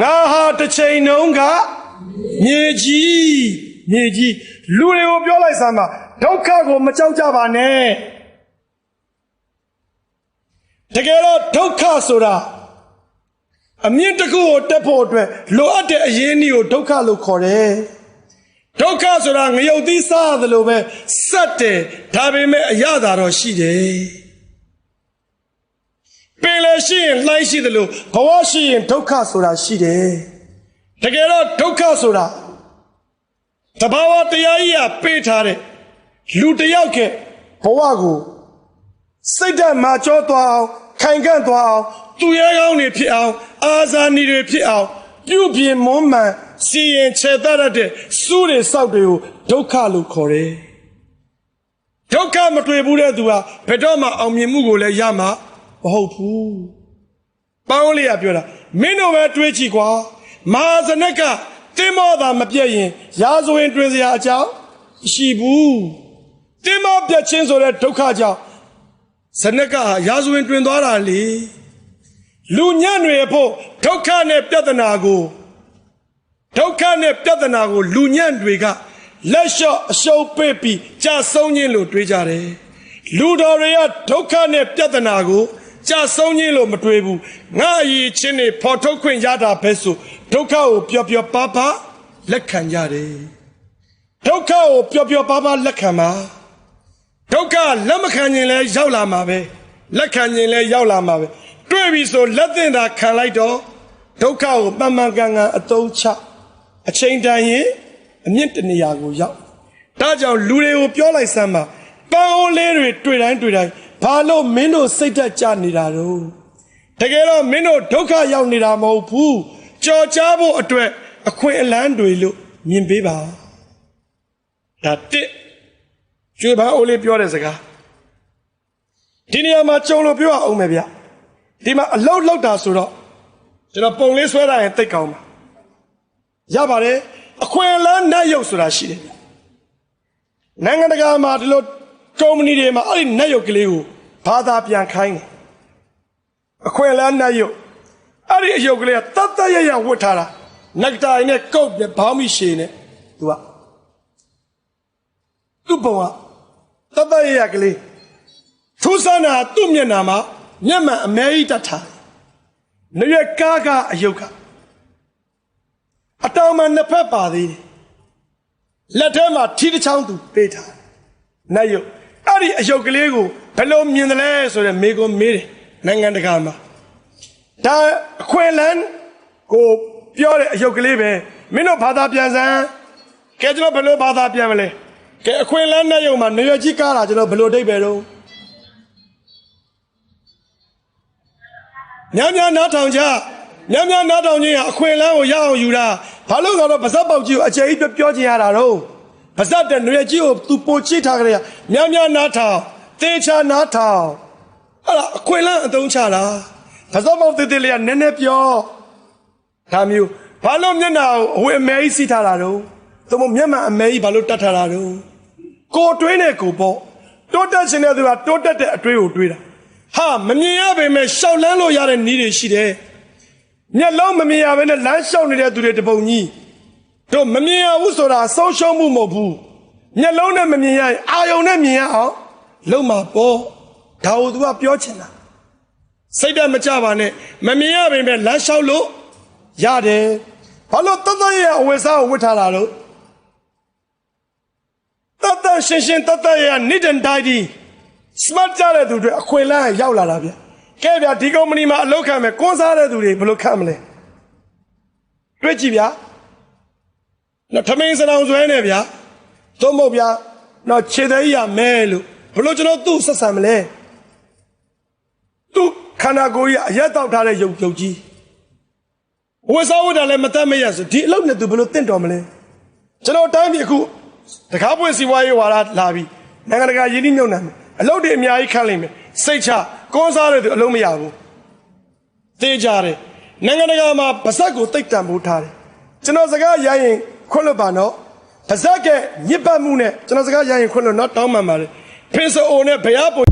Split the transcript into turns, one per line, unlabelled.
ငါဟာတစ်ချိန်နှုန်းကမြေကြီးမြေကြီးလူတွေကိုပြောလိုက်စမ်းပါဒုက္ခကိုမကြောက်ကြပါနဲ့တကယ်တော့ဒုက္ခဆိုတာအမြင့်တစ်ခုကိုတက်ဖို့အတွက်လိုအပ်တဲ့အရင်းအနှီးကိုဒုက္ခလို့ခေါ်တယ်ဒုက္ခဆိုတာငရုတ်သီးစားရတယ်လို့ပဲစက်တယ်ဒါပေမဲ့အရသာတော့ရှိတယ် ပင်လည်းရှိရင်လှိုင်းရှိတယ်လို့ဘဝရှိရင်ဒုက္ခဆိုတာရှိတယ်တကယ်တော့ဒုက္ခဆိုတာတဘာဝတရားကြီးကပေးထားတဲ့လူတစ်ယောက်ကဘဝကိုစိတ်ဓာတ်မာကျောသွားအောင်ခိုင်ခန့်သွားအောင်သူရဲကောင်းတွေဖြစ်အောင်အာဇာနည်တွေဖြစ်အောင်ပြုပြင်မွမ်းမံစီရင်ခြေတတ်တဲ့စူးတွေစောက်တွေကိုဒုက္ခလို့ခေါ်တယ်ဒုက္ခမတွေ့ဘူးတဲ့သူဟာဘယ်တော့မှအောင်မြင်မှုကိုလည်းရမှာ မဟုတ်ဘူးပေါင်းလေးကပြောတာမင်းတို့ပဲတွေးကြည့်ကွာမဟာဇနကတင်းမောသာမပြည့်ရင်ရာဇဝင်တွင်စရာအကြောင်းရှိဘူးတင်းမောပြတ်ချင်းဆိုတဲ့ဒုက္ခကြောင့်ဇနကဟာရာဇဝင်တွင်သွားတာလေလူညံ့တွေဖို့ဒုက္ခနဲ့ပြဿနာကိုဒုက္ခနဲ့ပြဿနာကို လူညံ့တွေကလက်လျှော့အရှုံးပေးပြီးကြာဆုံးခြင်းလို့တွေးကြတယ်လူတော်တွေကဒုက္ခနဲ့ပြဿနာကို ကြာဆုံးခြင်းလို့မတွေးဘူးငါအရေးချင်းတွေဖော်ထုတ်ခွင့်ရတာပဲဆိုဒုက္ခကိုပျော်ပျော်ပါးပါးလက်ခံကြတယ်ဒုက္ခကိုပျော်ပျော်ပါးပါးလက်ခံပါဒုက္ခလက်မခံရင်လည်းရောက်လာမှာပဲလက်ခံရင်လည်းရောက်လာမှာပဲတွေ့ပြီဆိုလက်သင့်တာခံလိုက်တော့ဒုက္ခကိုမှန်မှန်ကန်ကန်အသုံးချအချိန်တန်ရင်အမြင့်တနေရာကိုရောက်ဒါကြောင့်လူတွေကိုပြောလိုက်စမ်းပါပန်းအိုးလေးတွေတွေ့တိုင်းတွေ့တိုင်း ဘာလို့မင်းတို့စိတ်သက်ကြနေတာတော့တကယ်တော့မင်းတို့ဒုက္ခရောက်နေတာမဟုတ်ဘူးကြော်ကြားဖို့အတွက်အခွင့်အလန်းတွေလို့မြင်ပေးပါဒါတစ်ကျွေးပန်းအိုးလေးပြောတဲ့စကားဒီနေရာမှာကြုံလို့ပြောအောင်မယ်ဗျဒီမှာအလုတ်လောက်တာဆိုတော့ကျွန်တော်ပုံလေးဆွဲတာရင်တိတ်ကောင်းပါရပါတယ်အခွင့်အလန်းနတ်ရုပ်ဆိုတာရှိတယ်ဗျနိုင်ငံတကာမှာဒီလိုကုမ္ပဏီတွေမှာအဲ့ဒီနတ်ရုပ်ကလေးကို ဘာသာပြန်ခိုင်းတယ်အခွင့်အလန်းနတ်ရုပ်အဲ့ဒီအယုတ်ကလေးကတတ်တတ်ရရဝတ်ထားတာနက်တာနဲ့ကုတ်နဲ့ဘောင်းမိရှည်နဲ့သူကသူ့ဘုံကတတ်တတ်ရရကလေးထူးဆန်းတာသူ့မျက်နှာမှာမျက်မှန်အမဲကြီးတတ်ထားတယ်။ရွက်ကားကအယုတ်ကအတောင်မှနှစ်ဖက်ပါသေးတယ်။လက်ထဲမှာထီးတစ်ချောင်းသူပေးထားတယ်။နတ်ယုတ် အဲ့ဒီအယုတ်ကလေးကိုဘယ်လိုမြင်တယ်လဲဆိုတော့မေကွန်မေးတယ်နိုင်ငံတကာမှာဒါအခွင့်အလန်းကိုပြောတဲ့အယုတ်ကလေးပဲမင်းတို့ဘာသာပြန်စမ်းကဲကျွန်တော်ဘယ်လိုဘာသာပြန်မလဲကဲအခွင့်အလန်းနဲ့ယုံမှာနေရကြီးကားတာကျွန်တော်ဘယ်လိုအဓိပ္ပာယ်တော့များများနားထောင်ကြများများနားထောင်ခြင်းဟာအခွင့်အလန်းကိုရအောင်ယူတာဘာလို့လဲဆိုတော့ဗဇက်ပေါက်ကြီးကိုအကျယ်ကြီးပြောချင်ရတာတော့ ဗဇက်တဲ့နေရကြီးကိုသူပိုချိထားကြရများများနားထောင်သေချာနားထောင်အဲ့ဒါအခွင့်အလန်းအသုံးချတာဗဇက်ပေါက်တေးသေးလေးကနည်းနည်းပြောဒါမျိုးဘာလို့မျက်နှာကိုအဝေအမဲကြီးစီးထားတာတော့သူမမျက်မှန်အမဲကြီးဘာလို့တတ်ထားတာတော့ကိုတွေးနေကိုပေါ့တိုးတက်ခြင်းတဲ့သူကတိုးတက်တဲ့အတွေးကိုတွေးတာဟာမမြင်ရပေမဲ့ရှောက်လန်းလို့ရတဲ့နည်းတွေရှိတယ်မျက်လုံးမမြင်ရဘဲနဲ့လမ်းလျှောက်နေတဲ့သူတွေတပုံကြီး တို့မမြင်ရဘူးဆိုတာဆုံးရှုံးမှုမဟုတ်ဘူးမျက်လုံးနဲ့မမြင်ရရင်အာယုံနဲ့မြင်ရအောင်လုံးမှာပေါ့ဒါကိုသူကပြောချင်တာစိတ်ဓာတ်မကြပါနဲ့မမြင်ရပေမဲ့လမ်းလျှောက်လို့ရတယ်ဘာလို့တတ်တရဲ့အဝယ်စားကိုဝတ်ထားတာလို့တတ်တရှင်းရှင်းတတ်တရဲ့နိဒန်တိုင်းဒီ smart ကြတဲ့သူတွေအခွင့်အလမ်းရောက်လာတာဗျကဲဗျာဒီကုမ္ပဏီမှာအလုပ်ခံမယ်ကွန်းစားတဲ့သူတွေဘယ်လိုခံမလဲတွေ့ကြည့်ဗျာ နော်ထမင်းစတောင်ဆွဲနေဗျာသုံးဖို့ဗျာနော်ခြေသေးရမဲလို့ဘယ်လိုကျွန်တော်သူ့ဆက်ဆံမလဲသူ့ခန္ဓာကိုယ်ကြီးအရက်တောက်ထားတဲ့ရုပ်ရုပ်ကြီးဝေစားဝတ်တာလည်းမတတ်မရဆိုဒီအလုပ်နဲ့သူဘယ်လိုတင့်တော်မလဲကျွန်တော်တိုင်းပြည်အခုတကားပွင့်စီဝါရေးဝါဒလာပြီးနိုင်ငံတကာယင်းနှိမ့်ညွန့်တယ်အလုပ်တွေအများကြီးခန့်လိမ့်မယ်စိတ်ချကွန်စားတဲ့သူအလုပ်မရဘူးသိကြတယ်နိုင်ငံတကာမှာဗဇက်ကိုတိတ်တံပိုးထားတယ်ကျွန်တော်စကားရရင် ခွင့်လွတ်ပါတော့ဗဇက်ကညစ်ပတ်မှုနဲ့ကျွန်တော်စကားရရင်ခွင့်လွတ်တော့တောင်းပန်ပါတယ်ဖင်ဆိုအိုနဲ့ဘရားပုံ